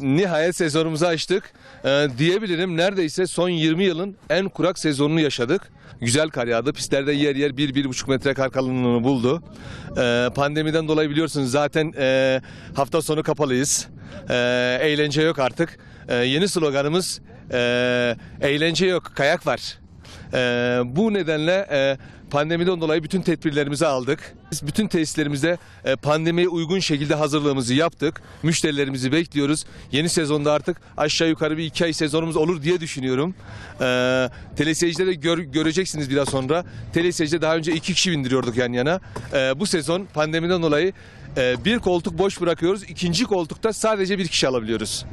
nihayet sezonumuzu açtık. Ee, diyebilirim neredeyse son 20 yılın en kurak sezonunu yaşadık. Güzel kar yağdı. Pistlerde yer yer 1-1,5 metre kar kalınlığını buldu. Ee, pandemiden dolayı biliyorsunuz zaten e, hafta sonu kapalıyız. Ee, eğlence yok artık. Ee, yeni sloganımız e, eğlence yok, kayak var. Ee, bu nedenle e, pandemiden dolayı bütün tedbirlerimizi aldık. Biz bütün tesislerimizde e, pandemiye uygun şekilde hazırlığımızı yaptık. Müşterilerimizi bekliyoruz. Yeni sezonda artık aşağı yukarı bir iki ay sezonumuz olur diye düşünüyorum. Ee, teleseyircide de gör- göreceksiniz biraz sonra. Teleseyircide daha önce iki kişi bindiriyorduk yan yana. Ee, bu sezon pandemiden dolayı e, bir koltuk boş bırakıyoruz. İkinci koltukta sadece bir kişi alabiliyoruz.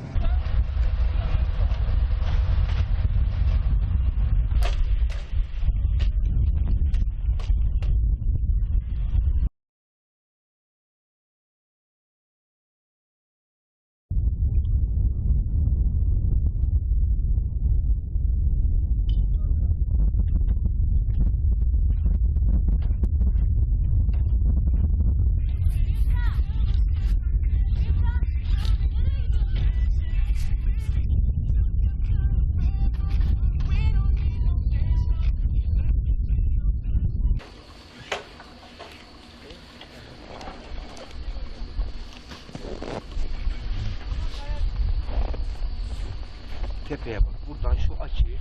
Tepeye bak. Buradan şu açıyı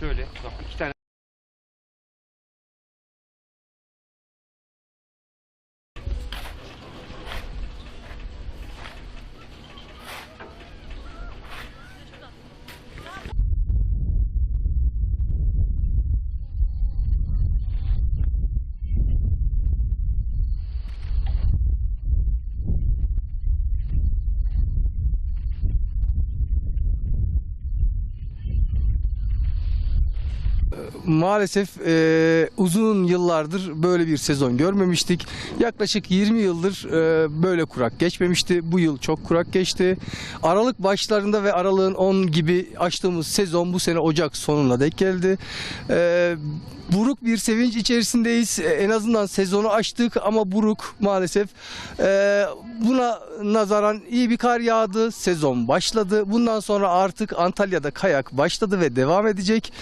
şöyle bak iki tane Maalesef e, uzun yıllardır böyle bir sezon görmemiştik. Yaklaşık 20 yıldır e, böyle kurak geçmemişti. Bu yıl çok kurak geçti. Aralık başlarında ve aralığın 10 gibi açtığımız sezon bu sene Ocak sonuna denk geldi. E, buruk bir sevinç içerisindeyiz. En azından sezonu açtık ama buruk maalesef. E, buna nazaran iyi bir kar yağdı. Sezon başladı. Bundan sonra artık Antalya'da kayak başladı ve devam edecek.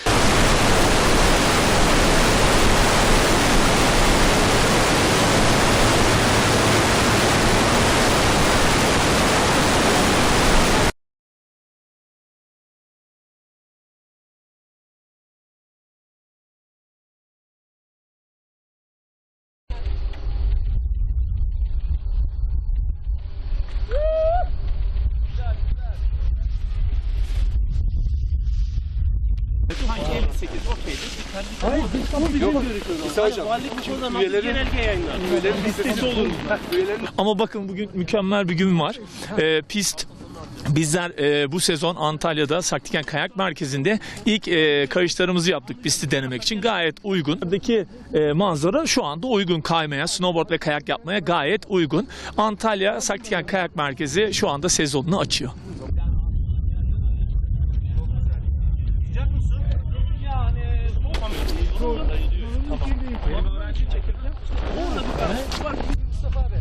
Ama bakın bugün mükemmel bir gün var. Ee, pist Bizler e, bu sezon Antalya'da Saktiken Kayak Merkezi'nde ilk e, kayışlarımızı yaptık pisti denemek için. Gayet uygun. Buradaki e, manzara şu anda uygun kaymaya, snowboard ve kayak yapmaya gayet uygun. Antalya Saktiken Kayak Merkezi şu anda sezonunu açıyor. Öğrenciyi çekebilir misin? Orada bir karşı var. Mustafa abi.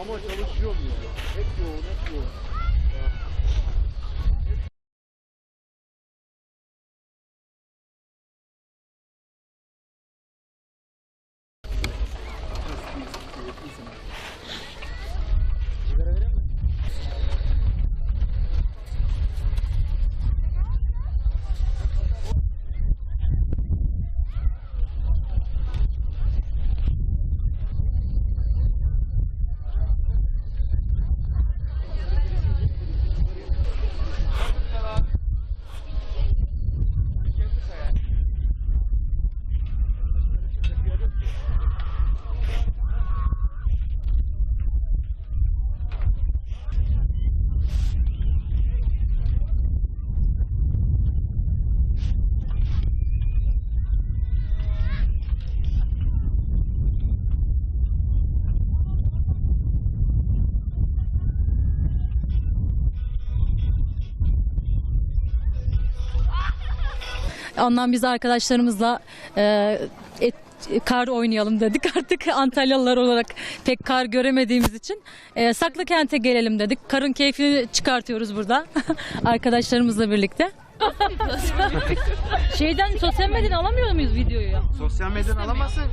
Ama çalışıyor muyuz? Hep yoğun, hep yoğun. Ondan biz arkadaşlarımızla e, et, kar oynayalım dedik. Artık Antalyalılar olarak pek kar göremediğimiz için e, Saklı Kent'e gelelim dedik. Karın keyfini çıkartıyoruz burada arkadaşlarımızla birlikte. Şeyden sosyal medyadan alamıyor muyuz videoyu? Sosyal medyadan alamazsın.